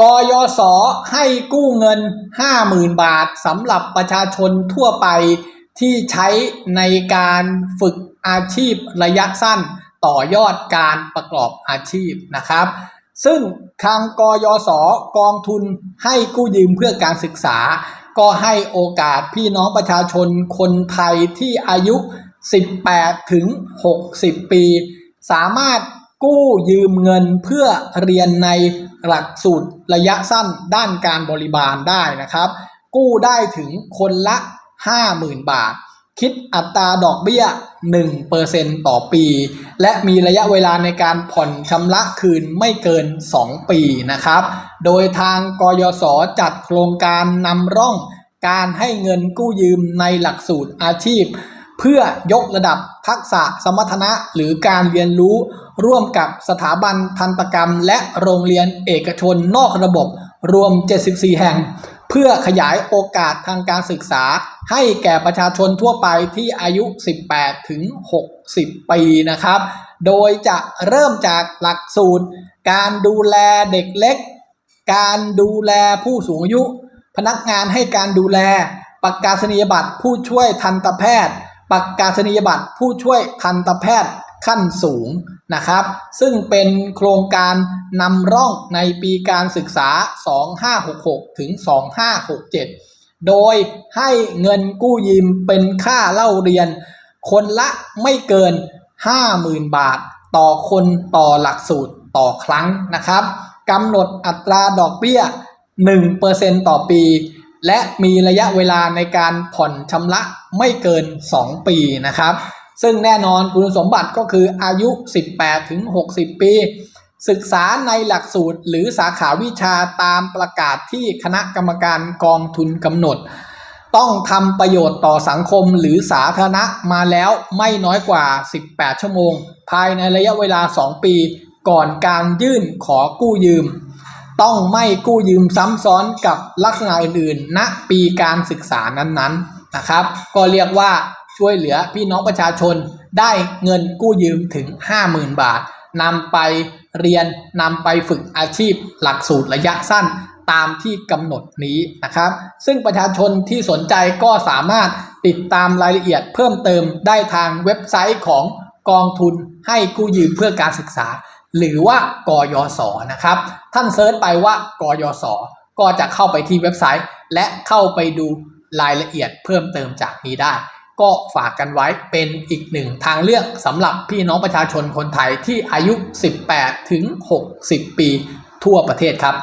กยศให้กู้เงิน 50,000 บาทสำหรับประชาชนทั่วไปที่ใช้ในการฝึกอาชีพระยะสั้นต่อยอดการประกอบอาชีพนะครับ ซึ่งทางกยศกองทุนให้กู้ยืมเพื่อการศึกษา ก็ให้โอกาสพี่น้องประชาชนคนไทยที่อายุ 18 ถึง 60 ปี สามารถ กู้ยืมเงินเพื่อเรียนในหลักสูตรระยะสั้นด้านการบริบาลได้นะครับ กู้ได้ถึงคนละ 50,000 บาท คิดอัตราดอกเบี้ย 1%ต่อปี และมีระยะเวลาในการผ่อนชำระคืนไม่เกิน 2 ปีนะครับ โดยทางกยศจัดโครงการนำร่องการให้เงินกู้ยืมในหลักสูตรอาชีพ เพื่อยกระดับทักษะสมรรถนะหรือการเรียนรู้ ร่วมกับสถาบันทันตกรรม และโรงเรียนเอกชนนอกระบบ รวม 74 แห่ง เพื่อขยายโอกาสทางการศึกษา ให้แก่ประชาชนทั่วไปที่อายุ 18 ถึง 60 ปีนะครับ โดยจะเริ่มจากหลักสูตร การดูแลเด็กเล็ก การดูแลผู้สูงอายุ พนักงานให้การดูแลประกาศนียบัตรผู้ช่วยทันตแพทย์ประกาศนียบัตรผู้ช่วยทันตแพทย์ ขั้นสูงนะครับ ซึ่งเป็นโครงการนำร่องในปีการศึกษา 2566 ถึง 2567 โดยให้เงินกู้ยืมเป็นค่าเล่าเรียน คนละไม่เกิน 50,000 บาท ต่อคนต่อหลักสูตรต่อครั้งนะครับกำหนดอัตราดอกเบี้ย 1%ต่อปี และมีระยะเวลาในการผ่อนชำระไม่เกิน 2 ปีนะครับ ซึ่งแน่นอนคุณสมบัติก็คืออายุ 18 ถึง 60 ปี ศึกษาในหลักสูตรหรือสาขาวิชาตามประกาศที่คณะกรรมการกองทุนกำหนด ต้องทำประโยชน์ต่อสังคมหรือสาธารณะมาแล้วไม่น้อยกว่า 18 ชั่วโมง ภายในระยะเวลา 2 ปีก่อนการยื่นขอกู้ยืม ต้องไม่กู้ยืมซ้ำซ้อนกับลักษณะอื่นๆณปีการศึกษานั้นๆนะครับ ก็เรียกว่า ช่วยเหลือพี่น้องประชาชนได้เงินกู้ยืมถึง 50,000 บาทนำไปเรียนนำไปฝึกอาชีพหลักสูตรระยะสั้นตามที่กำหนดนี้นะครับ ซึ่งประชาชนที่สนใจก็สามารถติดตามรายละเอียดเพิ่มเติมได้ทางเว็บไซต์ของกองทุนให้กู้ยืมเพื่อการศึกษา หรือว่ากยศนะครับ ท่านเซิร์ชไปว่ากยศก็จะเข้าไปที่เว็บไซต์ และเข้าไปดูรายละเอียดเพิ่มเติมจากนี้ได้ ก็ฝากกันไว้เป็นอีกหนึ่งทางเลือกสำหรับพี่น้องประชาชนคนไทยที่อายุ 18 ถึง 60 ปีทั่วประเทศครับ